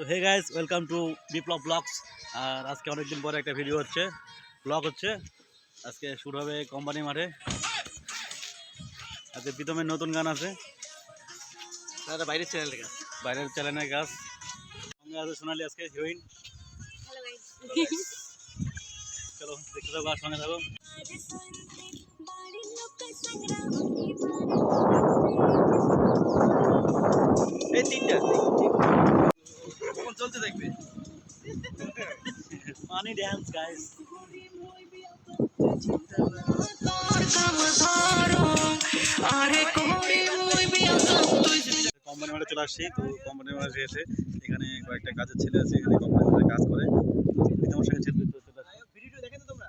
তো hey guys welcome to Biplab blogs আর আজকে অনেকদিন পরে একটা ভিডিও হচ্ছে ব্লগ হচ্ছে। আজকে শুরু হবে কোম্পানি মাঠে। আজকে প্রীতমের নতুন গান আছে। দাদা বাইরের চ্যানেল থেকে বাইরের চ্যানেলের গাছ সঙ্গে আছে সোনালি আজকে হিরোইন চলো দেখতে থাকো আর সঙ্গে থাকো। এই তিনটা। চলতে দেখবে। মানি ড্যান্স গাইস কোম্পানি মাঠে চলে আসছি তো কোম্পানি মাঠে এসে এখানে কয়েকটা কাজের ছেলে আছে এখানে কোম্পানি কাজ করে। প্রীতমের সঙ্গে ছেলে ভিডিও দেখেন তোমরা?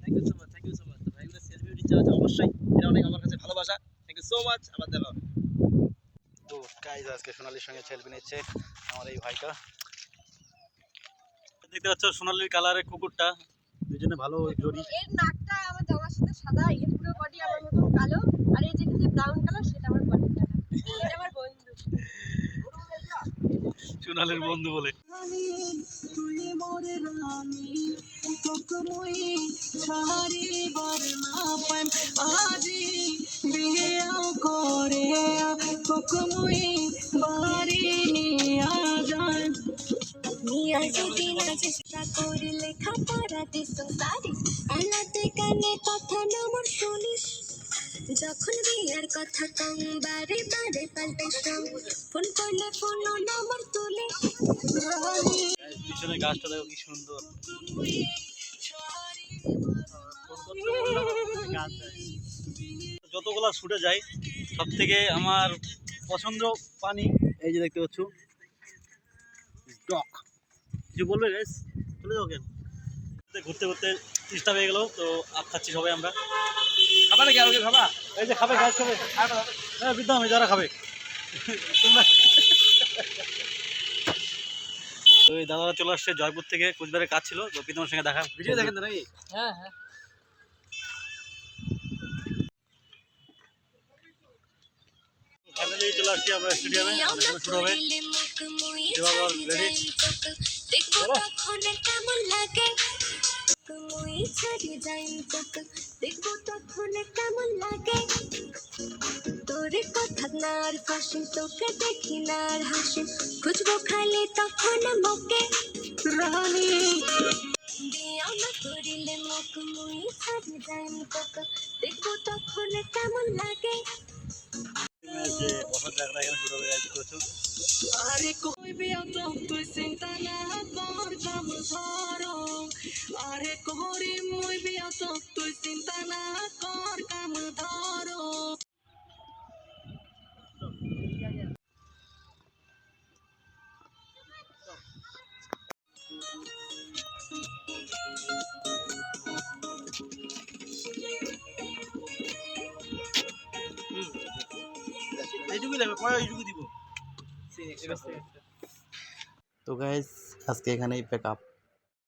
Thank you so much thank you so much ভাইগুলো selfie video অবশ্যই এটা অনেক আমার কাছে ভালোবাসা। থ্যাংক ইউ সো মাচ আবার দেখা হবে। তো গাইজ আজকে সোনালির সঙ্গে সেলফি নিচ্ছে আমার এই ভাইটা। দেখতে পাচ্ছ সোনালির কালারের কুকুরটা দুজনে ভালো জড়ি। এর নাকটা আমার জামার সাথে সাদা এর পুরো বডি আমার মতো কালো আর এই যেটা যে ব্রাউন কালার সেটা আমার বডি কালার এটা আমার বন্ধু। সোনালির বন্ধু বলে। তুই মোরে রানী তোকে মুই ছাড়িবার না পাইম আজি বিয়াও করে যদি না চেষ্টা করে লেখা পড়াতে সংসারে আলাদে কানে কথা না মোর শুনিস যখন বিয়ের কথা কম বারে বারে পাল্টে সং ফোন করলে ফোন নম্বর তুলে। পিছনে গাছটা দেখো কি সুন্দর। যতগুলা ছুটে যায় সব থেকে আমার পছন্দ পানি। এই যে দেখতে পাচ্ছ কিছু বলবে গাইস চলে যাও কেন ঘুরতে ঘুরতে চেষ্টা হয়ে গেল তো আপ খাচ্ছি সবাই আমরা। খাবা নাকি আর খাবা? এই যে খাবে গাছ খাবে। হ্যাঁ বিদ্যাম যারা খাবে। তো এই দাদারা চলে আসছে জয়পুর থেকে কুচবিহারের কাজ ছিল তো প্রীতমের সঙ্গে দেখা। ভিডিও দেখেন তো নাকি? হ্যাঁ হ্যাঁ। ফাইনালি চলে আসছি আমরা স্টেডিয়ামে শুরু হবে? দেখব। তখন কেমন লাগে। মুই ছাড়ি যাই তোক দেখব তখন কেমন লাগে। তোর কথা না আর ফাঁসি তোকে দেখি না আর হাসি। খুঁজবো খালি তখন মোকে রানী। বিয়া না করিলে মুখ মুই ছাড়ি যাই তোক দেখব তখন কেমন লাগে। আরে কই বিয়া তো তুই চিন্তা না। কাম ধরো আরে করি মুই বিয়া তো তুই চিন্তা না কর কাম ধরো এইটুকুই লাগবে পরে এইটুকু দিব তো গাইজ আজকে এখানেই প্যাক আপ